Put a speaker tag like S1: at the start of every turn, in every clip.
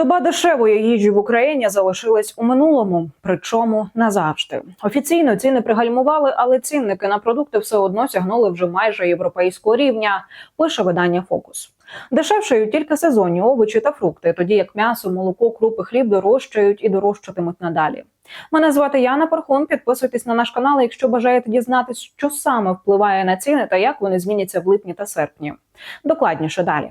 S1: Доба дешевої їжі в Україні залишилась у минулому, причому назавжди. Офіційно ціни пригальмували, але цінники на продукти все одно сягнули вже майже європейського рівня. Пише видання Фокус. Дешевшають тільки сезонні овочі та фрукти, тоді як м'ясо, молоко, крупи, хліб дорожчають і дорожчатимуть надалі. Мене звати Яна Пархун. Підписуйтесь на наш канал, якщо бажаєте дізнатись, що саме впливає на ціни та як вони зміняться в липні та серпні. Докладніше далі.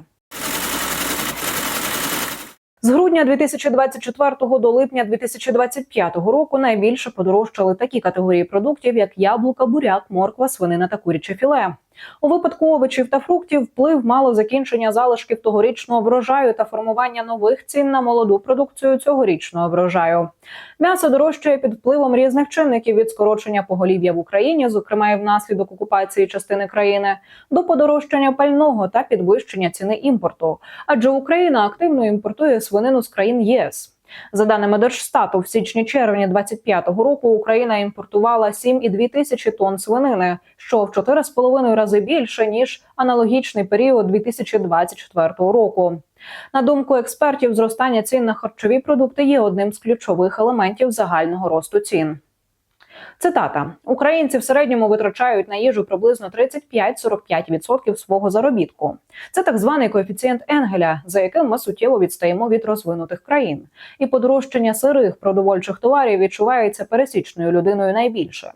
S1: З грудня 2024 до липня 2025 року найбільше подорожчали такі категорії продуктів, як яблука, буряк, морква, свинина та куряче філе. У випадку овочів та фруктів вплив мало закінчення залишків тогорічного врожаю та формування нових цін на молоду продукцію цьогорічного врожаю. М'ясо дорожчає під впливом різних чинників від скорочення поголів'я в Україні, зокрема і внаслідок окупації частини країни, до подорожчання пального та підвищення ціни імпорту. Адже Україна активно імпортує свинину з країн ЄС. За даними Держстату, в січні-червні 2025 року Україна імпортувала 7,2 тисячі тонн свинини, що в 4,5 рази більше ніж аналогічний період 2024 року. На думку експертів, зростання цін на харчові продукти є одним з ключових елементів загального росту цін. Цитата: Українці в середньому витрачають на їжу приблизно 35-45% свого заробітку. Це так званий коефіцієнт Енгеля, за яким ми суттєво відстаємо від розвинутих країн. І подорожчання сирих продовольчих товарів відчувається пересічною людиною найбільше.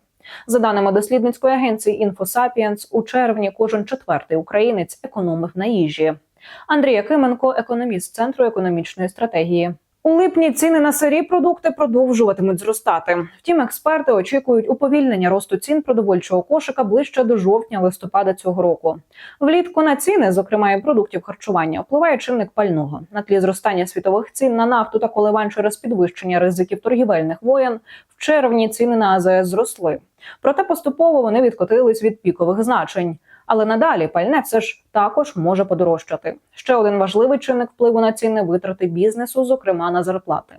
S1: За даними дослідницької агенції InfoSapiens, у червні кожен четвертий українець економив на їжі. Андрій Якименко, економіст центру економічної стратегії. У липні ціни на сирі продукти продовжуватимуть зростати. Втім, експерти очікують уповільнення росту цін продовольчого кошика ближче до жовтня-листопада цього року. Влітку на ціни, зокрема і продуктів харчування, впливає чинник пального на тлі зростання світових цін на нафту та коливань через підвищення ризиків торгівельних воєн. В червні ціни на АЗС зросли. Проте поступово вони відкотились від пікових значень. Але надалі пальне все ж також може подорожчати. Ще один важливий чинник впливу на ціни витрати бізнесу, зокрема на зарплати.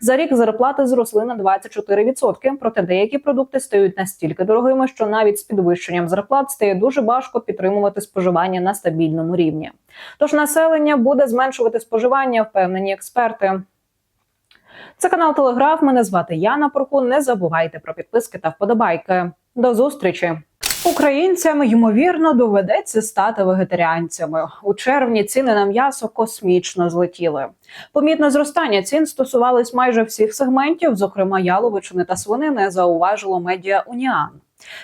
S1: За рік зарплати зросли на 24%, проте деякі продукти стають настільки дорогими, що навіть з підвищенням зарплат стає дуже важко підтримувати споживання на стабільному рівні. Тож населення буде зменшувати споживання, впевнені експерти. Це канал Телеграф. Мене звати Яна Поркун. Не забувайте про підписки та вподобайки. До зустрічі! Українцям ймовірно доведеться стати вегетаріанцями. У червні ціни на м'ясо космічно злетіли. Помітне зростання цін стосувались майже всіх сегментів, зокрема яловичини та свинини, зауважило медіа Уніан.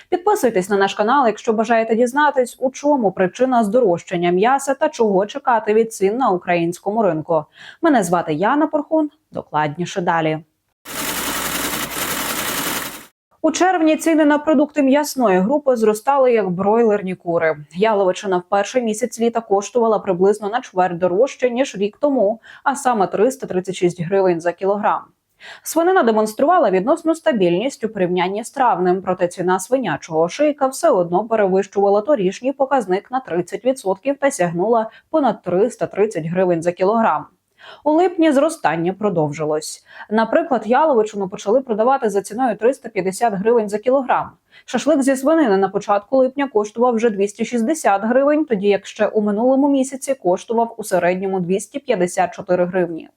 S1: Підписуйтесь на наш канал, якщо бажаєте дізнатись, у чому причина здорожчання м'яса та чого чекати від цін на українському ринку. Мене звати Яна Порхун. Докладніше далі. У червні ціни на продукти м'ясної групи зростали як бройлерні кури. Яловичина в перший місяць літа коштувала приблизно на чверть дорожче ніж рік тому, а саме 336 гривень за кілограм. Свинина демонструвала відносну стабільність у порівнянні з травнем, проте ціна свинячого шийка все одно перевищувала торішній показник на 30% та сягнула понад 330 гривень за кілограм. У липні зростання продовжилось. Наприклад, яловичину почали продавати за ціною 350 гривень за кілограм. Шашлик зі свинини на початку липня коштував вже 260 гривень, тоді як ще у минулому місяці коштував у середньому 254 гривні.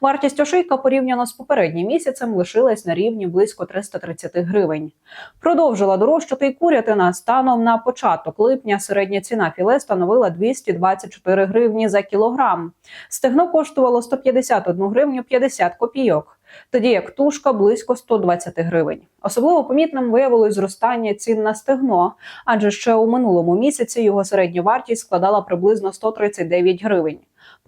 S1: Вартість ошийка порівняно з попереднім місяцем лишилась на рівні близько 330 гривень. Продовжила дорожчати й курятина. Станом на початок липня середня ціна філе становила 224 гривні за кілограм. Стегно коштувало 151 гривню 50 копійок. Тоді як тушка близько 120 гривень. Особливо помітним виявилось зростання цін на стегно, адже ще у минулому місяці його середня вартість складала приблизно 139 гривень.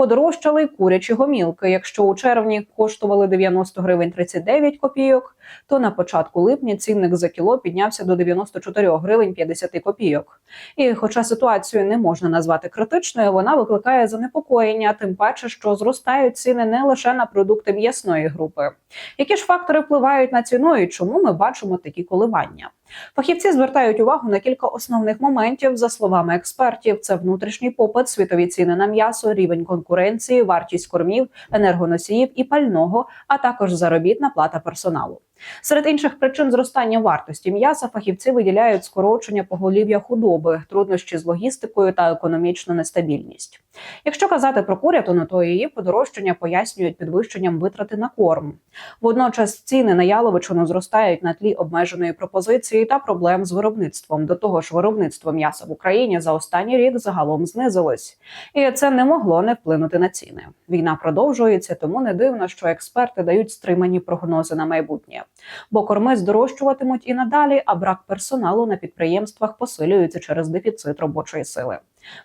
S1: Подорожчали курячі гомілки. Якщо у червні коштували 90 гривень 39 копійок, то на початку липня цінник за кіло піднявся до 94 гривень 50 копійок. І, хоча ситуацію не можна назвати критичною, вона викликає занепокоєння, тим паче, що зростають ціни не лише на продукти м'ясної групи. Які ж фактори впливають на ціну і чому ми бачимо такі коливання? Фахівці звертають увагу на кілька основних моментів. За словами експертів, це внутрішній попит, світові ціни на м'ясо, рівень конкуренції, вартість кормів, енергоносіїв і пального, а також заробітна плата персоналу. Серед інших причин зростання вартості м'яса фахівці виділяють скорочення поголів'я худоби, труднощі з логістикою та економічну нестабільність. Якщо казати про курятину, то її подорожчання пояснюють підвищенням витрати на корм. Водночас ціни на яловичину зростають на тлі обмеженої пропозиції та проблем з виробництвом. До того ж, виробництво м'яса в Україні за останній рік загалом знизилось, і це не могло не вплинути на ціни. Війна продовжується, тому не дивно, що експерти дають стримані прогнози на майбутнє. Бо корми здорожчуватимуть і надалі, а брак персоналу на підприємствах посилюється через дефіцит робочої сили.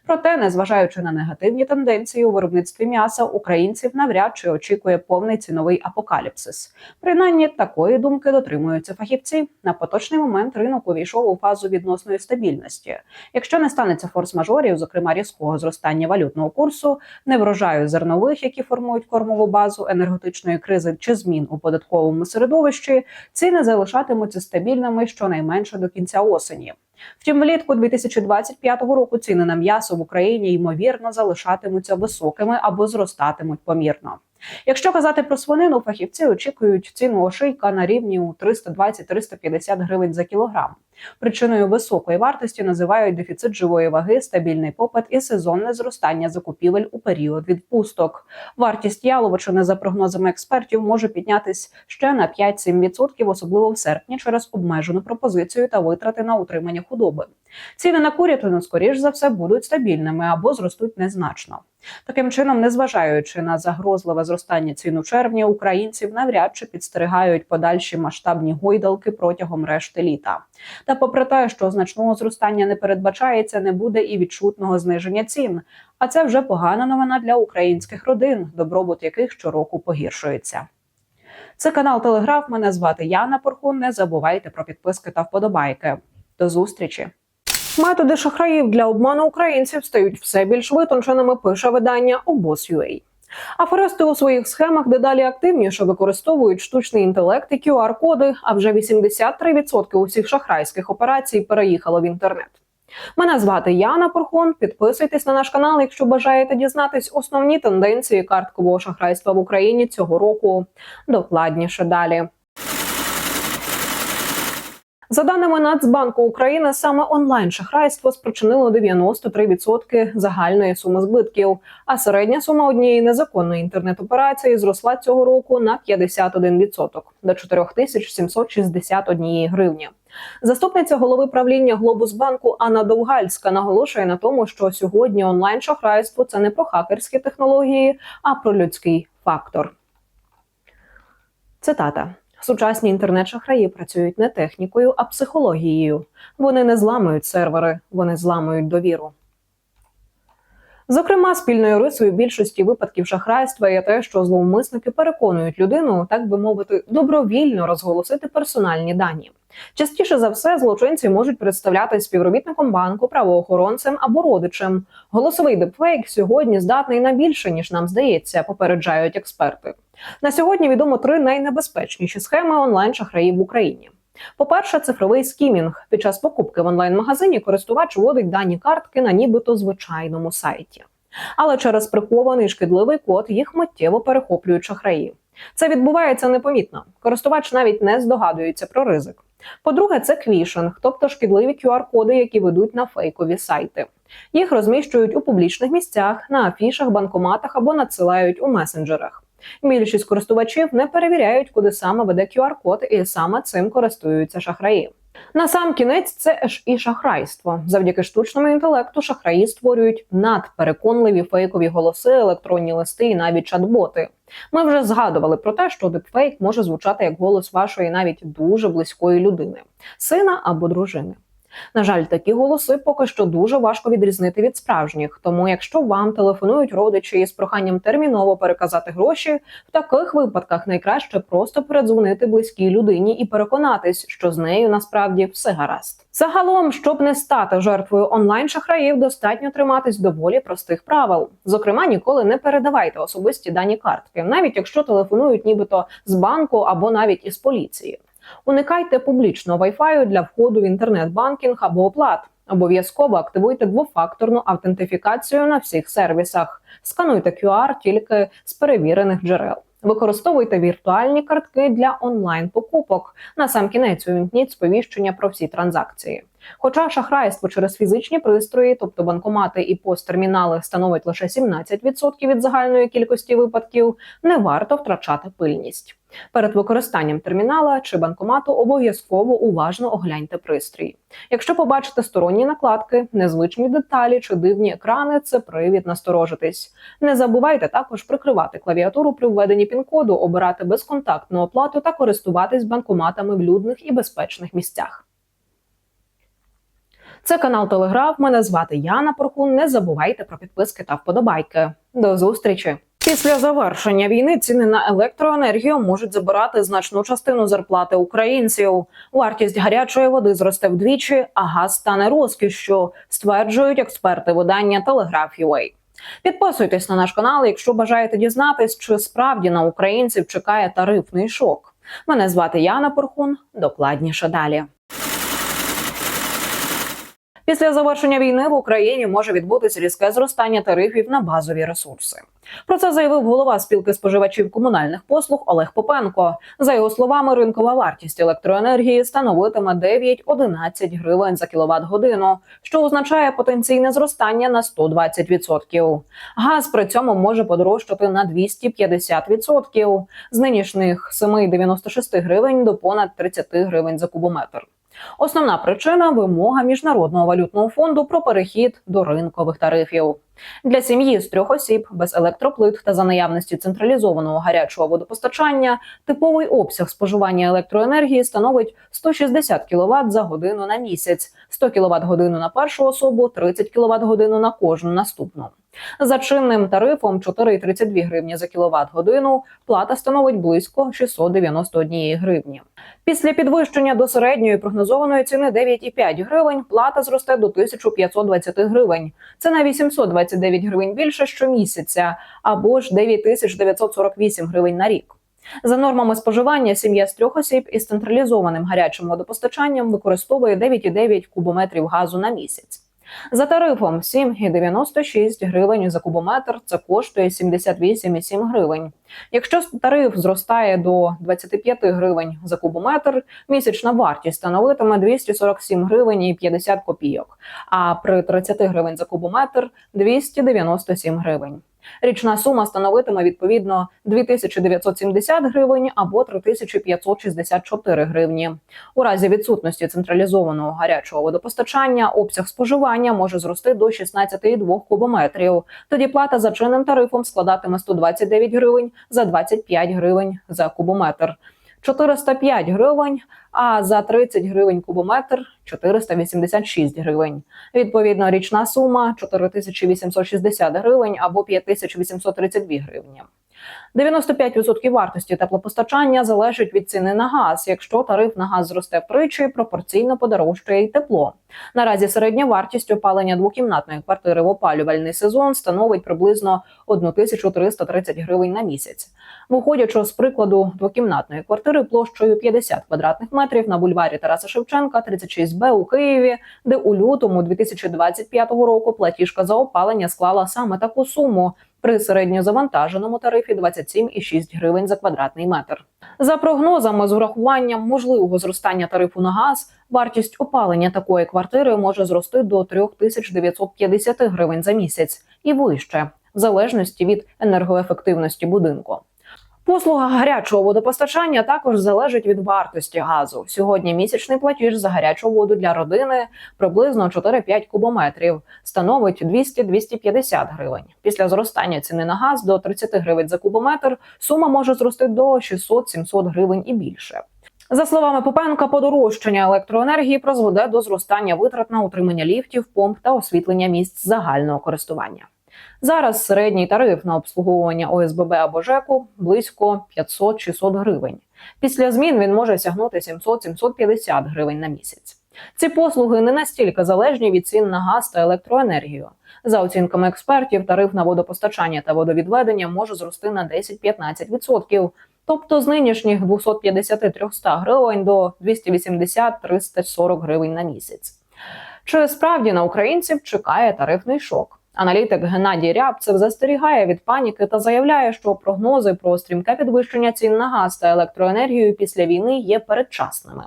S1: Проте, незважаючи на негативні тенденції у виробництві м'яса, українців навряд чи очікує повний ціновий апокаліпсис. Принаймні такої думки дотримуються фахівці. На поточний момент ринок увійшов у фазу відносної стабільності. Якщо не станеться форс-мажорів, зокрема різкого зростання валютного курсу, неврожаю зернових, які формують кормову базу енергетичної кризи чи змін у податковому середовищі, ціни залишатимуться стабільними щонайменше до кінця осені. Втім, влітку 2025 року ціни на м'ясо в Україні ймовірно залишатимуться високими або зростатимуть помірно. Якщо казати про свинину, фахівці очікують ціну ошийка на рівні у 320-350 гривень за кілограм. Причиною високої вартості називають дефіцит живої ваги, стабільний попит і сезонне зростання закупівель у період відпусток. Вартість яловичини, за прогнозами експертів, може піднятись ще на 5-7%, особливо в серпні, через обмежену пропозицію та витрати на утримання худоби. Ціни на курятину, скоріш за все, будуть стабільними або зростуть незначно. Таким чином, незважаючи на загрозливе зростання цін у червні, українців навряд чи підстерігають подальші масштабні гойдалки протягом решти літа. Та, попри те, що значного зростання не передбачається, не буде і відчутного зниження цін. А це вже погана новина для українських родин, добробут яких щороку погіршується. Це канал Телеграф. Мене звати Яна Порхун. Не забувайте про підписки та вподобайки. До зустрічі. Методи шахраїв для обману українців стають все більш витонченими. Пише видання обоз.ua. Аферисти у своїх схемах дедалі активніше використовують штучний інтелект і QR-коди. А вже 83% усіх шахрайських операцій переїхало в інтернет. Мене звати Яна Порхон. Підписуйтесь на наш канал, якщо бажаєте дізнатись основні тенденції карткового шахрайства в Україні цього року. Докладніше далі. За даними Нацбанку України, саме онлайн шахрайство спричинило 93% загальної суми збитків. А середня сума однієї незаконної інтернет-операції зросла цього року на 51% до 4761 гривні. Заступниця голови правління Глобусбанку Анна Довгальська наголошує на тому, що сьогодні онлайн шахрайство це не про хакерські технології, а про людський фактор. Цитата. Сучасні інтернет-шахраї працюють не технікою, а психологією. Вони не зламують сервери, вони зламують довіру. Зокрема, спільною рисою більшості випадків шахрайства є те, що зловмисники переконують людину, так би мовити, добровільно розголосити персональні дані. Частіше за все, злочинці можуть представляти співробітником банку, правоохоронцем або родичем. Голосовий депфейк сьогодні здатний на більше ніж нам здається, попереджають експерти. На сьогодні відомо три найнебезпечніші схеми онлайн-шахраїв в Україні. По-перше, цифровий скімінг. Під час покупки в онлайн-магазині користувач вводить дані картки на нібито звичайному сайті. Але через прихований шкідливий код їх миттєво перехоплюють шахраї. Це відбувається непомітно. Користувач навіть не здогадується про ризик. По-друге, це квішинг, тобто шкідливі QR-коди, які ведуть на фейкові сайти. Їх розміщують у публічних місцях, на афішах, банкоматах або надсилають у месенджерах. Більшість користувачів не перевіряють, куди саме веде QR-код, і саме цим користуються шахраї. На сам кінець це ж і шахрайство. Завдяки штучному інтелекту шахраї створюють надпереконливі фейкові голоси, електронні листи і навіть чат-боти. Ми вже згадували про те, що дипфейк може звучати як голос вашої навіть дуже близької людини, сина або дружини. На жаль, такі голоси поки що дуже важко відрізнити від справжніх. Тому, якщо вам телефонують родичі із проханням терміново переказати гроші, в таких випадках найкраще просто передзвонити близькій людині і переконатись, що з нею насправді все гаразд. Загалом, щоб не стати жертвою онлайн шахраїв, достатньо триматись доволі простих правил. Зокрема, ніколи не передавайте особисті дані картки, навіть якщо телефонують, нібито з банку або навіть із поліції. Уникайте публічного Wi-Fi для входу в інтернет-банкінг або оплат. Обов'язково активуйте двофакторну автентифікацію на всіх сервісах. Скануйте QR тільки з перевірених джерел. Використовуйте віртуальні картки для онлайн покупок. На сам кінець увімкніть сповіщення про всі транзакції. Хоча шахрайство через фізичні пристрої, тобто банкомати і посттермінали, становить лише 17% від загальної кількості випадків, не варто втрачати пильність. Перед використанням термінала чи банкомату обов'язково уважно огляньте пристрій. Якщо побачите сторонні накладки, незвичні деталі чи дивні екрани, це привід насторожитись. Не забувайте також прикривати клавіатуру при введенні пін-коду, обирати безконтактну оплату та користуватись банкоматами в людних і безпечних місцях. Це канал Телеграф. Мене звати Яна Порхун. Не забувайте про підписки та вподобайки. До зустрічі! Після завершення війни ціни на електроенергію можуть забирати значну частину зарплати українців. Вартість гарячої води зросте вдвічі, а газ стане розкішшю, стверджують експерти видання Телеграф.UA. Підписуйтесь на наш канал, якщо бажаєте дізнатись, чи справді на українців чекає тарифний шок. Мене звати Яна Порхун. Докладніше далі. Після завершення війни в Україні може відбутися різке зростання тарифів на базові ресурси. Про це заявив голова спілки споживачів комунальних послуг Олег Попенко. За його словами, ринкова вартість електроенергії становитиме 9-11 гривень за кіловат годину, що означає потенційне зростання на 120%. Газ при цьому може подорожчати на 250% з нинішніх 7,96 гривень до понад 30 гривень за кубометр. Основна причина вимога міжнародного валютного фонду про перехід до ринкових тарифів. Для сім'ї з трьох осіб без електроплит та за наявності централізованого гарячого водопостачання типовий обсяг споживання електроенергії становить 160 кВт за годину на місяць, 100 кВт годину на першу особу, 30 кВт годину на кожну наступну. За чинним тарифом 4,32 гривні за кіловат годину плата становить близько 691 гривні. Після підвищення до середньої прогнозованої ціни 9,5 гривень плата зросте до 1520 гривень. Це на 829 гривень більше щомісяця або ж 9948 гривень на рік. За нормами споживання сім'я з трьох осіб із централізованим гарячим водопостачанням використовує 9,9 кубометрів газу на місяць. За тарифом 7,96 гривень за кубометр це коштує 78,7 гривень. Якщо тариф зростає до 25 гривень за кубометр, місячна вартість становитиме 247 гривень і 50 копійок, а при 30 гривень за кубометр 297 гривень. Річна сума становитиме відповідно 2970 гривень або 3564 гривні. У разі відсутності централізованого гарячого водопостачання обсяг споживання може зрости до 16,2 кубометрів. Тоді плата за чинним тарифом складатиме 129 гривень за 25 гривень за кубометр. 405 гривень, а за 30 гривень кубометр 486 гривень. Відповідно, річна сума 4860 гривень або 5832 гривні. 95% вартості теплопостачання залежить від ціни на газ. Якщо тариф на газ зросте втричі, пропорційно подорожчає й тепло. Наразі середня вартість опалення двокімнатної квартири в опалювальний сезон становить приблизно 1330 гривень на місяць. Виходячи з прикладу двокімнатної квартири площею 50 квадратних метрів на бульварі Тараса Шевченка, 36Б у Києві, де у лютому 2025 року платіжка за опалення склала саме таку суму при середньозавантаженому тарифі 27,6 гривень за квадратний метр. За прогнозами, з урахуванням можливого зростання тарифу на газ, вартість опалення такої квартири може зрости до 3950 гривень за місяць і вище, в залежності від енергоефективності будинку. Послуга гарячого водопостачання також залежить від вартості газу. Сьогодні місячний платіж за гарячу воду для родини приблизно 4-5 кубометрів, становить 200-250 гривень. Після зростання ціни на газ до 30 гривень за кубометр сума може зрости до 600-700 гривень і більше. За словами Попенка, подорожчання електроенергії призведе до зростання витрат на утримання ліфтів, помп та освітлення місць загального користування. Зараз середній тариф на обслуговування ОСББ або ЖЕКу близько 500-600 гривень. Після змін він може сягнути 700-750 гривень на місяць. Ці послуги не настільки залежні від цін на газ та електроенергію. За оцінками експертів, тариф на водопостачання та водовідведення може зрости на 10-15%, тобто з нинішніх 250-300 гривень до 280-340 гривень на місяць. Чи справді на українців чекає тарифний шок? Аналітик Геннадій Рябцев застерігає від паніки та заявляє, що прогнози про стрімке підвищення цін на газ та електроенергію після війни є передчасними.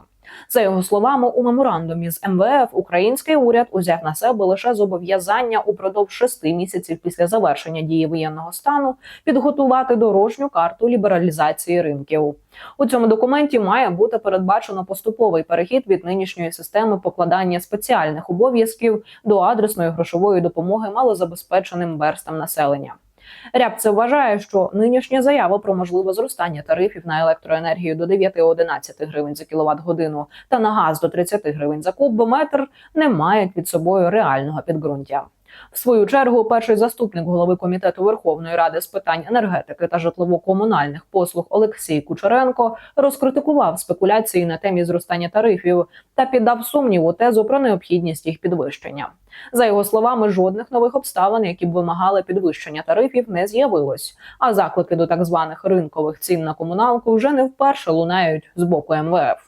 S1: За його словами, у меморандумі з МВФ український уряд узяв на себе лише зобов'язання упродовж шести місяців після завершення дії воєнного стану підготувати дорожню карту лібералізації ринків. У цьому документі має бути передбачено поступовий перехід від нинішньої системи покладання спеціальних обов'язків до адресної грошової допомоги малозабезпеченим верстам населення. Рябце вважає, що нинішня заява про можливе зростання тарифів на електроенергію до 9-11 гривень за кіловат годину та на газ до 30 гривень за кубометр не мають під собою реального підґрунтя. В свою чергу, перший заступник голови комітету Верховної Ради з питань енергетики та житлово-комунальних послуг Олексій Кучеренко розкритикував спекуляції на темі зростання тарифів та піддав сумніву тезу про необхідність їх підвищення. За його словами, жодних нових обставин, які б вимагали підвищення тарифів, не з'явилось. А заклики до так званих ринкових цін на комуналку вже не вперше лунають з боку МВФ.